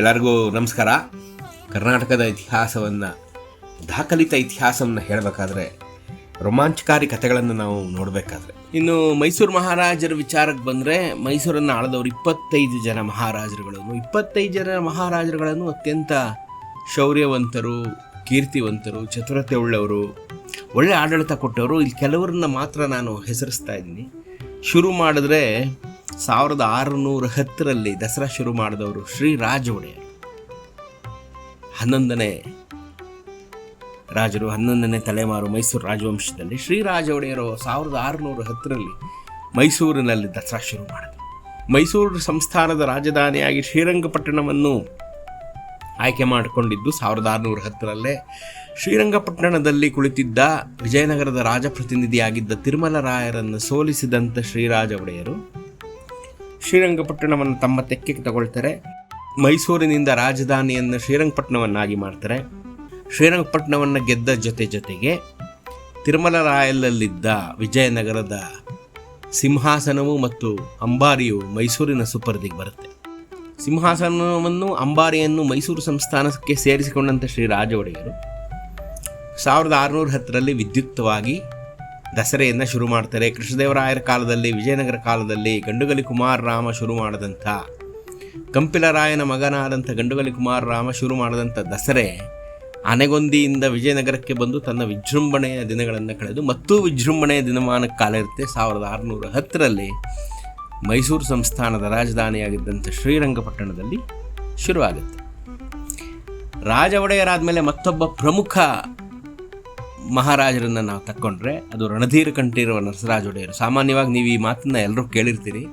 ಎಲ್ಲರಿಗೂ ನಮಸ್ಕಾರ. ಕರ್ನಾಟಕದ ಇತಿಹಾಸವನ್ನು, ದಾಖಲಿತ ಇತಿಹಾಸವನ್ನು ಹೇಳಬೇಕಾದ್ರೆ, ರೋಮಾಂಚಕಾರಿ ಕಥೆಗಳನ್ನು ನಾವು ನೋಡಬೇಕಾದ್ರೆ. ಇನ್ನು ಮೈಸೂರು ಮಹಾರಾಜರ ವಿಚಾರಕ್ಕೆ ಬಂದರೆ, ಮೈಸೂರನ್ನು ಆಳದವರು ಇಪ್ಪತ್ತೈದು ಜನ ಮಹಾರಾಜರುಗಳನ್ನು ಇಪ್ಪತ್ತೈದು ಜನ ಮಹಾರಾಜರುಗಳನ್ನು ಅತ್ಯಂತ ಶೌರ್ಯವಂತರು, ಕೀರ್ತಿವಂತರು, ಚತುರತೆ ಉಳ್ಳವರು, ಒಳ್ಳೆ ಆಡಳಿತ ಕೊಟ್ಟವರು. ಇಲ್ಲಿ ಕೆಲವರನ್ನ ಮಾತ್ರ ನಾನು ಹೆಸರಿಸ್ತಾ ಇದ್ದೀನಿ. ಶುರು ಮಾಡಿದ್ರೆ ಸಾವಿರದ ಆರುನೂರ ಹತ್ತರಲ್ಲಿ ದಸರಾ ಶುರು ಮಾಡಿದವರು ಶ್ರೀ ರಾಜ ಒಡೆಯರ್ ಹನ್ನೊಂದನೇ ರಾಜರು, ಹನ್ನೊಂದನೇ ತಲೆಮಾರು ಮೈಸೂರು ರಾಜವಂಶದಲ್ಲಿ ಶ್ರೀರಾಜ ಒಡೆಯರು ಸಾವಿರದ ಆರುನೂರ ಹತ್ತರಲ್ಲಿ ಮೈಸೂರಿನಲ್ಲಿ ದಸರಾ ಶುರು ಮಾಡಿದರು. ಮೈಸೂರು ಸಂಸ್ಥಾನದ ರಾಜಧಾನಿಯಾಗಿ ಶ್ರೀರಂಗಪಟ್ಟಣವನ್ನು ಆಯ್ಕೆ ಮಾಡಿಕೊಂಡಿದ್ದು ಸಾವಿರದ ಆರುನೂರ ಹತ್ತರಲ್ಲೇ ಶ್ರೀರಂಗಪಟ್ಟಣದಲ್ಲಿ ಕುಳಿತಿದ್ದ ವಿಜಯನಗರದ ರಾಜಪ್ರತಿನಿಧಿಯಾಗಿದ್ದ ತಿರುಮಲರಾಯರನ್ನು ಸೋಲಿಸಿದಂಥ ಶ್ರೀರಾಜ ಒಡೆಯರು ಶ್ರೀರಂಗಪಟ್ಟಣವನ್ನು ತಮ್ಮ ತೆಕ್ಕೆಗೆ ತಗೊಳ್ತಾರೆ. ಮೈಸೂರಿನಿಂದ ರಾಜಧಾನಿಯನ್ನು ಶ್ರೀರಂಗಪಟ್ಟಣವನ್ನಾಗಿ ಮಾಡ್ತಾರೆ. ಶ್ರೀರಂಗಪಟ್ಟಣವನ್ನು ಗೆದ್ದ ಜೊತೆ ಜೊತೆಗೆ ತಿರುಮಲರಾಯಲಲ್ಲಿದ್ದ ವಿಜಯನಗರದ ಸಿಂಹಾಸನವು ಮತ್ತು ಅಂಬಾರಿಯು ಮೈಸೂರಿನ ಸುಪರ್ದಿಗೆ ಬರುತ್ತೆ. ಸಿಂಹಾಸನವನ್ನು, ಅಂಬಾರಿಯನ್ನು ಮೈಸೂರು ಸಂಸ್ಥಾನಕ್ಕೆ ಸೇರಿಸಿಕೊಂಡಂಥ ಶ್ರೀ ರಾಜ ಒಡೆಯರು. ಸಾವಿರದ ಆರುನೂರ ಹತ್ತರಲ್ಲಿ ವಿದ್ಯುಕ್ತವಾಗಿ ದಸರೆಯನ್ನು ಶುರು ಮಾಡ್ತಾರೆ. ಕೃಷ್ಣದೇವರಾಯರ ಕಾಲದಲ್ಲಿ, ವಿಜಯನಗರ ಕಾಲದಲ್ಲಿ ಗಂಡುಗಲಿ ಕುಮಾರರಾಮ ಶುರು ಮಾಡಿದಂಥ ಕಂಪಿಲರಾಯನ ಮಗನಾದಂಥ ಗಂಡುಗಲಿ ಕುಮಾರರಾಮ ಶುರು ಮಾಡಿದಂಥ ದಸರೆ ಆನೆಗೊಂದಿಯಿಂದ ವಿಜಯನಗರಕ್ಕೆ ಬಂದು ತನ್ನ ವಿಜೃಂಭಣೆಯ ದಿನಗಳನ್ನು ಕಳೆದು, ಮತ್ತೂ ವಿಜೃಂಭಣೆಯ ದಿನಮಾನಕ್ಕೆ ಕಾಲ ಇರುತ್ತೆ ಸಾವಿರದ ಆರುನೂರ ಹತ್ತರಲ್ಲಿ ಮೈಸೂರು ಸಂಸ್ಥಾನದ ರಾಜಧಾನಿಯಾಗಿದ್ದಂಥ ಶ್ರೀರಂಗಪಟ್ಟಣದಲ್ಲಿ ಶುರುವಾಗುತ್ತೆ. ರಾಜ ಒಡೆಯರಾದಮೇಲೆ ಮತ್ತೊಬ್ಬ ಪ್ರಮುಖ ಮಹಾರಾಜರನ್ನು ನಾವು ತಕ್ಕೊಂಡ್ರೆ ಅದು ರಣಧೀರ ಕಂಠೀರವ ನರಸರಾಜ ಒಡೆಯರು ಸಾಮಾನ್ಯವಾಗಿ ನೀವು ಈ ಮಾತನ್ನ ಎಲ್ಲರೂ ಕೇಳಿರ್ತೀರಿ.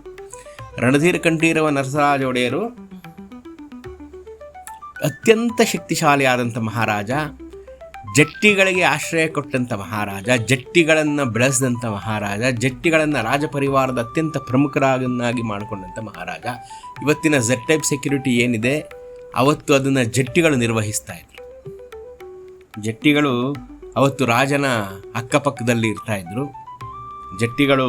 ರಣಧೀರ ಕಂಠೀರವ ನರಸರಾಜ ಒಡೆಯರು ಅತ್ಯಂತ ಶಕ್ತಿಶಾಲಿಯಾದಂಥ ಮಹಾರಾಜ, ಜಟ್ಟಿಗಳಿಗೆ ಆಶ್ರಯ ಕೊಟ್ಟಂಥ ಮಹಾರಾಜ, ಜಟ್ಟಿಗಳನ್ನು ಬೆಳೆಸಿದಂಥ ಮಹಾರಾಜ, ಜಟ್ಟಿಗಳನ್ನು ರಾಜಪರಿವಾರದ ಅತ್ಯಂತ ಪ್ರಮುಖರಾಗನ್ನಾಗಿ ಮಾಡಿಕೊಂಡಂಥ ಮಹಾರಾಜ. ಇವತ್ತಿನ ಝೆಡ್ ಟೈಪ್ ಸೆಕ್ಯೂರಿಟಿ ಏನಿದೆ, ಅವತ್ತು ಅದನ್ನು ಜಟ್ಟಿಗಳು ನಿರ್ವಹಿಸ್ತಾ ಇದ್ರು. ಜಟ್ಟಿಗಳು ಅವತ್ತು ರಾಜನ ಅಕ್ಕಪಕ್ಕದಲ್ಲಿ ಇರ್ತಾ ಇದ್ರು. ಜಟ್ಟಿಗಳು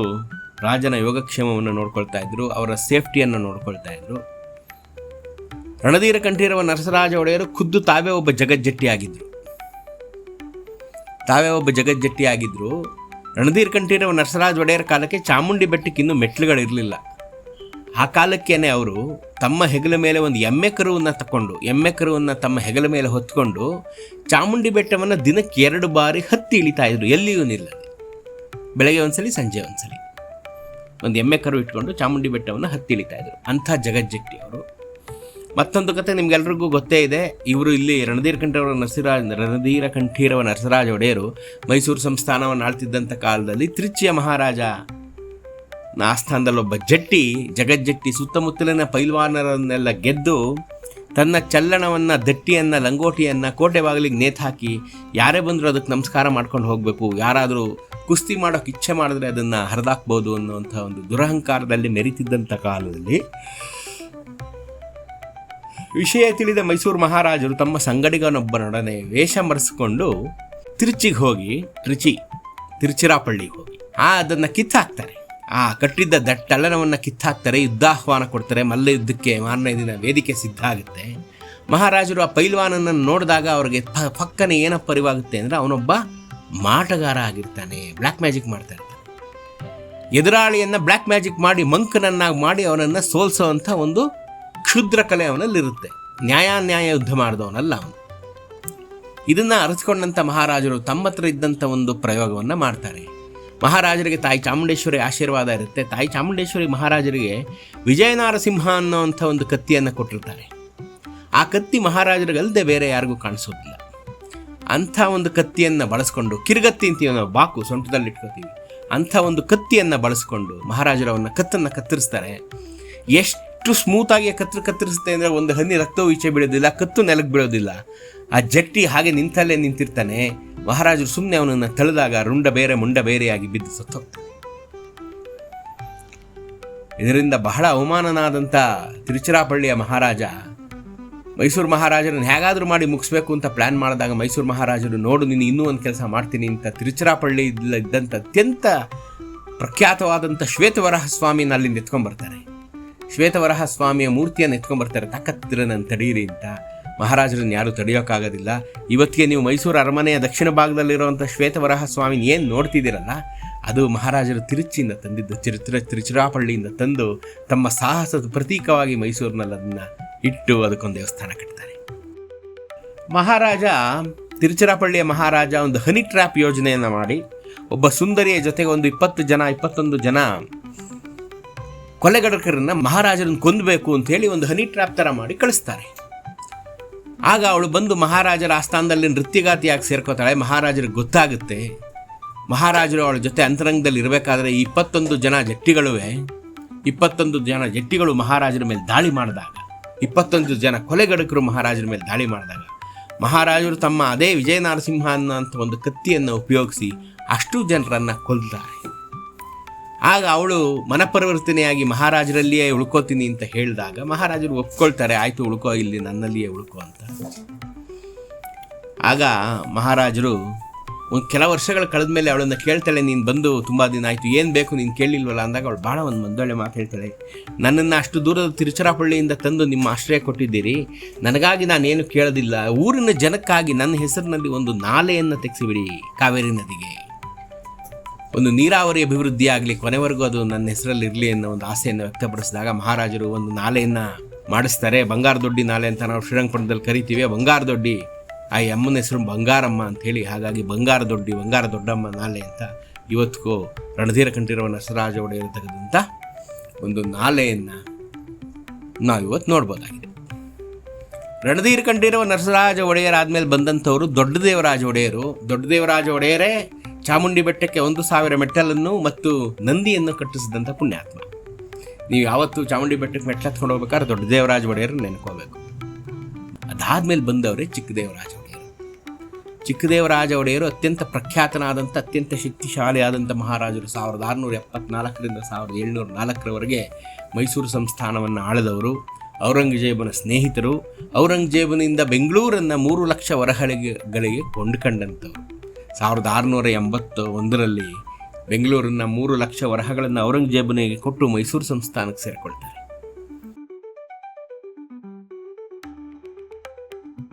ರಾಜನ ಯೋಗಕ್ಷೇಮವನ್ನು ನೋಡ್ಕೊಳ್ತಾ ಇದ್ರು, ಅವರ ಸೇಫ್ಟಿಯನ್ನು ನೋಡ್ಕೊಳ್ತಾ ಇದ್ರು. ರಣಧೀರ ಕಂಠೀರವ ನರಸರಾಜ ಒಡೆಯರು ಖುದ್ದು ತಾವೇ ಒಬ್ಬ ಜಗಜ್ಜಟ್ಟಿ ಆಗಿದ್ರು ತಾವೇ ಒಬ್ಬ ಜಗಜ್ಜಟ್ಟಿ ಆಗಿದ್ರು ರಣಧೀರ ಕಂಠೀರವ ನರಸರಾಜ ಒಡೆಯರ ಕಾಲಕ್ಕೆ ಚಾಮುಂಡಿ ಬೆಟ್ಟಕ್ಕಿನ್ನೂ ಮೆಟ್ಲುಗಳಿರಲಿಲ್ಲ ಆ ಕಾಲಕ್ಕೇನೆ ಅವರು ತಮ್ಮ ಹೆಗಲ ಮೇಲೆ ಒಂದು ಎಮ್ಮೆ ಕರುವನ್ನು ತಗೊಂಡು ಎಮ್ಮೆ ಕರುವನ್ನು ತಮ್ಮ ಹೆಗಲ ಮೇಲೆ ಹೊತ್ಕೊಂಡು ಚಾಮುಂಡಿ ಬೆಟ್ಟವನ್ನು ದಿನಕ್ಕೆ ಎರಡು ಬಾರಿ ಹತ್ತಿ ಇಳಿತಾ ಇದ್ರು, ಎಲ್ಲಿಯೂ ನಿಲ್ಲದೆ. ಬೆಳಗ್ಗೆ ಒಂದ್ಸಲಿ, ಸಂಜೆ ಒಂದ್ಸಲಿ. ಒಂದು ಎಮ್ಮೆ ಕರು ಇಟ್ಕೊಂಡು ಚಾಮುಂಡಿ ಬೆಟ್ಟವನ್ನು ಹತ್ತಿ ಇಳಿತಾ ಇದ್ರು. ಅಂಥ ಜಗಜ್ಜಟ್ಟಿ ಅವರು. ಮತ್ತೊಂದು ಕತೆ ನಿಮ್ಗೆಲ್ರಿಗೂ ಗೊತ್ತೇ ಇದೆ. ಇವರು ಇಲ್ಲಿ ರಣಧೀರ ಕಂಠೀರವ ನರಸಿರಾಜ್, ರಣಧೀರ ಕಂಠೀರವ ನರಸರಾಜ ಒಡೆಯರು ಮೈಸೂರು ಸಂಸ್ಥಾನವನ್ನು ಆಳ್ತಿದ್ದಂಥ ಕಾಲದಲ್ಲಿ ತಿರುಚಿಯ ಮಹಾರಾಜ ಆಸ್ಥಾನದಲ್ಲಿ ಒಬ್ಬ ಜಟ್ಟಿ ಜಗಜ್ಜಟ್ಟಿ ಸುತ್ತಮುತ್ತಲಿನ ಪೈಲ್ವಾನರನ್ನೆಲ್ಲ ಗೆದ್ದು ತನ್ನ ಚಲ್ಲಣವನ್ನು ದಟ್ಟಿಯನ್ನು, ಲಂಗೋಟಿಯನ್ನು ಕೋಟೆ ಬಾಗಿಲಿಗೆ ನೇತು ಹಾಕಿ ಯಾರೇ ಬಂದರೂ ಅದಕ್ಕೆ ನಮಸ್ಕಾರ ಮಾಡ್ಕೊಂಡು ಹೋಗಬೇಕು. ಯಾರಾದರೂ ಕುಸ್ತಿ ಮಾಡೋಕೆ ಇಚ್ಛೆ ಮಾಡಿದ್ರೆ ಅದನ್ನು ಹರಿದಾಕ್ಬೋದು ಅನ್ನುವಂಥ ಒಂದು ದುರಹಂಕಾರದಲ್ಲಿ ಮೆರಿತಿದ್ದಂಥ ಕಾಲದಲ್ಲಿ ವಿಷಯ ತಿಳಿದ ಮೈಸೂರು ಮಹಾರಾಜರು ತಮ್ಮ ಸಂಗಡಿಗನೊಬ್ಬನೊಡನೆ ವೇಷ ಮರೆಸಿಕೊಂಡು ತಿರುಚಿಗೆ ಹೋಗಿ, ತಿರುಚಿ, ತಿರುಚಿರಾಪಳ್ಳಿಗೆ ಹೋಗಿ. ಆ, ಅದನ್ನು ಕಿತ್ತಾಕ್ತಾರೆ. ಆ, ಕಟ್ಟಿದ್ದ ದಟ್ಟಲ್ಲನವನ್ನು ಕಿತ್ತಾಕ್ತಾರೆ, ಯುದ್ಧಾಹ್ವಾನ ಕೊಡ್ತಾರೆ ಮಲ್ಲ ಯುದ್ಧಕ್ಕೆ ಮಾರನೇ ದಿನ ವೇದಿಕೆ ಸಿದ್ಧ ಆಗುತ್ತೆ. ಮಹಾರಾಜರು ಆ ಪೈಲ್ವಾನನ್ನು ನೋಡಿದಾಗ ಅವ್ರಿಗೆ ಪಕ್ಕನೆ ಏನಪ್ಪ ಪರಿವಾಗುತ್ತೆ ಅಂದರೆ ಅವನೊಬ್ಬ ಮಾಟಗಾರ ಆಗಿರ್ತಾನೆ ಬ್ಲ್ಯಾಕ್ ಮ್ಯಾಜಿಕ್ ಮಾಡ್ತಾ ಇರ್ತಾನೆ. ಎದುರಾಳಿಯನ್ನು ಬ್ಲ್ಯಾಕ್ ಮ್ಯಾಜಿಕ್ ಮಾಡಿ, ಮಂಕನನ್ನಾಗಿ ಮಾಡಿ ಅವನನ್ನು ಸೋಲ್ಸೋವಂಥ ಒಂದು ಕ್ಷುದ್ರ ಕಲೆ ಅವನಲ್ಲಿರುತ್ತೆ. ನ್ಯಾಯಾನ್ಯಾಯ ಯುದ್ಧ ಮಾಡಿದವನಲ್ಲ ಅವನು. ಇದನ್ನು ಅರಿತುಕೊಂಡಂಥ ಮಹಾರಾಜರು ತಮ್ಮ ಹತ್ರ ಇದ್ದಂಥ ಒಂದು ಪ್ರಯೋಗವನ್ನು ಮಾಡ್ತಾರೆ. ಮಹಾರಾಜರಿಗೆ ತಾಯಿ ಚಾಮುಂಡೇಶ್ವರಿ ಆಶೀರ್ವಾದ ಇರುತ್ತೆ. ತಾಯಿ ಚಾಮುಂಡೇಶ್ವರಿ ಮಹಾರಾಜರಿಗೆ ವಿಜಯನಾರಸಿಂಹ ಅನ್ನೋವಂಥ ಒಂದು ಕತ್ತಿಯನ್ನು ಕೊಟ್ಟಿರ್ತಾರೆ. ಆ ಕತ್ತಿ ಮಹಾರಾಜರಿಗಲ್ಲದೆ ಬೇರೆ ಯಾರಿಗೂ ಕಾಣಿಸೋದಿಲ್ಲ. ಅಂಥ ಒಂದು ಕತ್ತಿಯನ್ನು ಬಳಸ್ಕೊಂಡು, ಕಿರುಗತ್ತಿ ಅಂತೀವಿ ನಾವು, ಬಾಕು, ಸೊಂಟದಲ್ಲಿ ಇಟ್ಕೋತೀವಿ ಅಂಥ ಒಂದು ಕತ್ತಿಯನ್ನು ಬಳಸ್ಕೊಂಡು ಮಹಾರಾಜರವನ್ನ ಕತ್ತನ್ನು ಕತ್ತರಿಸ್ತಾರೆ. ಎಷ್ಟು ಸ್ಮೂತಾಗಿ ಕತ್ತರಿ ಕತ್ತರಿಸುತ್ತೆ ಅಂದರೆ ಒಂದು ಹನಿ ರಕ್ತವೂ ಈಚೆ ಬೀಳೋದಿಲ್ಲ ಕತ್ತು ನೆಲಕ್ಕೆ ಬೀಳೋದಿಲ್ಲ. ಆ ಜಟ್ಟಿ ಹಾಗೆ ನಿಂತಲ್ಲೇ ನಿಂತಿರ್ತಾನೆ. ಮಹಾರಾಜರು ಸುಮ್ಮನೆ ಅವನನ್ನು ತಳೆದಾಗ ರುಂಡ ಬೇರೆ ಮುಂಡ ಬೇರೆಯಾಗಿ ಬಿದ್ದು ಸತ್ತೋಗ್ತಾನೆ ಇದರಿಂದ ಬಹಳ ಅವಮಾನನಾದಂಥ ತಿರುಚಿರಾಪಳ್ಳಿಯ ಮಹಾರಾಜ, ಮೈಸೂರು ಮಹಾರಾಜರನ್ನು ಹೇಗಾದರೂ ಮಾಡಿ ಮುಗಿಸ್ಬೇಕು ಅಂತ ಪ್ಲ್ಯಾನ್ ಮಾಡಿದಾಗ ಮೈಸೂರು ಮಹಾರಾಜರು, ನೋಡು, ನೀನು ಇನ್ನೂ ಒಂದು ಕೆಲಸ ಮಾಡ್ತೀನಿ ಅಂತ ತಿರುಚಿರಾಪಳ್ಳಿ ಇದ್ದಂಥ ಅತ್ಯಂತ ಪ್ರಖ್ಯಾತವಾದಂಥ ಶ್ವೇತವರಹ ಸ್ವಾಮಿನ ಅಲ್ಲಿಂದ ಎತ್ಕೊಂಡ್ಬರ್ತಾರೆ ಶ್ವೇತವರಹ ಸ್ವಾಮಿಯ ಮೂರ್ತಿಯನ್ನು ಎತ್ಕೊಂಡ್ಬರ್ತಾರೆ ತಾಕತ್ತಿರ ನನ್ನ ತಡೀರಿ ಅಂತ. ಮಹಾರಾಜರನ್ನ ಯಾರೂ ತಡೆಯೋಕ್ಕಾಗೋದಿಲ್ಲ. ಇವತ್ತಿಗೆ ನೀವು ಮೈಸೂರು ಅರಮನೆಯ ದಕ್ಷಿಣ ಭಾಗದಲ್ಲಿರುವಂಥ ಶ್ವೇತವರಹ ಸ್ವಾಮಿನ ಏನು ನೋಡ್ತಿದ್ದೀರಲ್ಲ, ಅದು ಮಹಾರಾಜರು ತಿರುಚಿಯಿಂದ ತಂದಿದ್ದು ತಿರುಚಿರ ತಿರುಚಿರಾಪಳ್ಳಿಯಿಂದ ತಂದು ತಮ್ಮ ಸಾಹಸದ ಪ್ರತೀಕವಾಗಿ ಮೈಸೂರಿನಲ್ಲಿ ಅದನ್ನು ಇಟ್ಟು ಅದಕ್ಕೊಂದು ದೇವಸ್ಥಾನ ಕಟ್ತಾರೆ ಮಹಾರಾಜ, ತಿರುಚಿರಾಪಳ್ಳಿಯ ಮಹಾರಾಜ ಒಂದು ಹನಿ ಟ್ರ್ಯಾಪ್ ಯೋಜನೆಯನ್ನು ಮಾಡಿ, ಒಬ್ಬ ಸುಂದರಿಯ ಜೊತೆಗೆ ಒಂದು ಇಪ್ಪತ್ತು ಜನ, ಇಪ್ಪತ್ತೊಂದು ಜನ ಕೊಲೆಗಡಕರನ್ನು ಮಹಾರಾಜರನ್ನು ಕೊಂದಬೇಕು ಅಂತ ಹೇಳಿ ಒಂದು ಹನಿ ಟ್ರ್ಯಾಪ್ ಥರ ಮಾಡಿ ಕಳಿಸ್ತಾರೆ. ಆಗ ಅವಳು ಬಂದು ಮಹಾರಾಜರ ಆಸ್ಥಾನದಲ್ಲಿ ನೃತ್ಯಗಾತಿಯಾಗಿ ಸೇರ್ಕೋತಾಳೆ. ಮಹಾರಾಜರಿಗೆ ಗೊತ್ತಾಗುತ್ತೆ. ಮಹಾರಾಜರು ಅವಳ ಜೊತೆ ಅಂತರಂಗದಲ್ಲಿ ಇರಬೇಕಾದ್ರೆ ಇಪ್ಪತ್ತೊಂದು ಜನ ಜಟ್ಟಿಗಳುವೆ. ಇಪ್ಪತ್ತೊಂದು ಜನ ಜಟ್ಟಿಗಳು ಮಹಾರಾಜರ ಮೇಲೆ ದಾಳಿ ಮಾಡಿದಾಗ, ಇಪ್ಪತ್ತೊಂದು ಜನ ಕೊಲೆಗಡಕರು ಮಹಾರಾಜರ ಮೇಲೆ ದಾಳಿ ಮಾಡಿದಾಗ, ಮಹಾರಾಜರು ತಮ್ಮ ಅದೇ ವಿಜಯ ನರಸಿಂಹ ಅನ್ನೋಂಥ ಒಂದು ಕತ್ತಿಯನ್ನು ಉಪಯೋಗಿಸಿ ಅಷ್ಟು ಜನರನ್ನು ಕೊಲ್ತಾರೆ. ಆಗ ಅವಳು ಮನಪರಿವರ್ತನೆಯಾಗಿ ಮಹಾರಾಜರಲ್ಲಿಯೇ ಉಳ್ಕೋತೀನಿ ಅಂತ ಹೇಳಿದಾಗ ಮಹಾರಾಜರು ಒಪ್ಕೊಳ್ತಾರೆ, ಆಯಿತು ಉಳ್ಕೋ, ಇಲ್ಲಿ ನನ್ನಲ್ಲಿಯೇ ಉಳ್ಕೋ ಅಂತ. ಆಗ ಮಹಾರಾಜರು, ಒಂದು ಕೆಲ ವರ್ಷಗಳು ಕಳೆದ ಮೇಲೆ ಅವಳನ್ನು ಕೇಳ್ತಾಳೆ, ನೀನು ಬಂದು ತುಂಬ ದಿನ ಆಯಿತು, ಏನು ಬೇಕು ನೀನು ಕೇಳಿಲ್ವಲ್ಲ ಅಂದಾಗ ಅವಳು ಭಾಳ ಒಂದು ಮಂದೊಳ್ಳೆ ಮಾತು ಹೇಳ್ತಾಳೆ, ನನ್ನನ್ನು ಅಷ್ಟು ದೂರದ ತಿರುಚರಾಪಳ್ಳಿಯಿಂದ ತಂದು ನಿಮ್ಮ ಆಶ್ರಯ ಕೊಟ್ಟಿದ್ದೀರಿ, ನನಗಾಗಿ ನಾನೇನು ಕೇಳೋದಿಲ್ಲ, ಊರಿನ ಜನಕ್ಕಾಗಿ ನನ್ನ ಹೆಸರಿನಲ್ಲಿ ಒಂದು ನಾಲೆಯನ್ನು ತೆಗೆಸಿಬಿಡಿ, ಕಾವೇರಿ ನದಿಗೆ. ಒಂದು ನೀರಾವರಿ ಅಭಿವೃದ್ಧಿ ಆಗಲಿ ಕೊನೆವರೆಗೂ ಅದು ನನ್ನ ಹೆಸರಲ್ಲಿ ಇರಲಿ ಅನ್ನೋ ಒಂದು ಆಸೆಯನ್ನು ವ್ಯಕ್ತಪಡಿಸಿದಾಗ ಮಹಾರಾಜರು ಒಂದು ನಾಲೆಯನ್ನು ಮಾಡಿಸ್ತಾರೆ. ಬಂಗಾರ ದೊಡ್ಡಿ ನಾಲೆ ಅಂತ ನಾವು ಶ್ರೀರಂಗಪಟ್ಟಣದಲ್ಲಿ ಕರಿತೀವಿ. ಬಂಗಾರ ದೊಡ್ಡಿ, ಆ ಅಮ್ಮನ ಹೆಸರು ಬಂಗಾರಮ್ಮ ಅಂಥೇಳಿ ಹಾಗಾಗಿ ಬಂಗಾರ ದೊಡ್ಡಿ, ಬಂಗಾರ ದೊಡ್ಡಮ್ಮ ನಾಲೆ ಅಂತ ಇವತ್ತಿಗೂ ರಣಧೀರ ಕಂಠೀರವ ನರಸರಾಜ ಒಡೆಯರು ಒಂದು ನಾಲೆಯನ್ನು ನಾವು ಇವತ್ತು ನೋಡ್ಬೋದಾಗಿದೆ. ರಣಧೀರ ಕಂಠೀರವ ನರಸರಾಜ ಒಡೆಯರಾದ್ಮೇಲೆ ಬಂದಂಥವರು ದೊಡ್ಡ ದೇವರಾಜ ಒಡೆಯರು. ದೊಡ್ಡ ದೇವರಾಜ ಒಡೆಯರೇ ಚಾಮುಂಡಿ ಬೆಟ್ಟಕ್ಕೆ ಒಂದು ಸಾವಿರ ಮೆಟ್ಟಲನ್ನು ಮತ್ತು ನಂದಿಯನ್ನು ಕಟ್ಟಿಸಿದಂಥ ಪುಣ್ಯಾತ್ಮ. ನೀವು ಯಾವತ್ತು ಚಾಮುಂಡಿ ಬೆಟ್ಟಕ್ಕೆ ಮೆಟ್ಲು ಹತ್ಕೊಂಡು ಹೋಗ್ಬೇಕಾದ್ರೆ ದೊಡ್ಡ ದೇವರಾಜ ಒಡೆಯರು ನೆನ್ಕೋಬೇಕು ಅದಾದ್ಮೇಲೆ ಬಂದವರೇ ಚಿಕ್ಕದೇವರಾಜ ಒಡೆಯರು. ಚಿಕ್ಕದೇವರಾಜ ಒಡೆಯರು ಅತ್ಯಂತ ಪ್ರಖ್ಯಾತನಾದಂಥ ಅತ್ಯಂತ ಶಕ್ತಿಶಾಲಿಯಾದಂಥ ಮಹಾರಾಜರು ಸಾವಿರದ ಆರುನೂರ ಎಪ್ಪತ್ನಾಲ್ಕರಿಂದ ಸಾವಿರದ ಏಳ್ನೂರ ನಾಲ್ಕರವರೆಗೆ ಮೈಸೂರು ಸಂಸ್ಥಾನವನ್ನು ಆಳಿದವರು. ಔರಂಗಜೇಬನ ಸ್ನೇಹಿತರು. ಔರಂಗಜೇಬನಿಂದ ಬೆಂಗಳೂರನ್ನು ಮೂರು ಲಕ್ಷ ವರಹಳಿಗೆಗಳಿಗೆ ಕೊಂಡುಕೊಂಡಂಥವ್ರು. ಸಾವಿರದ ಆರುನೂರ ಎಂಬತ್ತು ಒಂದರಲ್ಲಿ ಬೆಂಗಳೂರಿನ ಮೂರು ಲಕ್ಷ ವರಹಗಳನ್ನು ಔರಂಗಜೇಬನಿಗೆ ಕೊಟ್ಟು ಮೈಸೂರು ಸಂಸ್ಥಾನಕ್ಕೆ ಸೇರಿಕೊಳ್ತಾರೆ.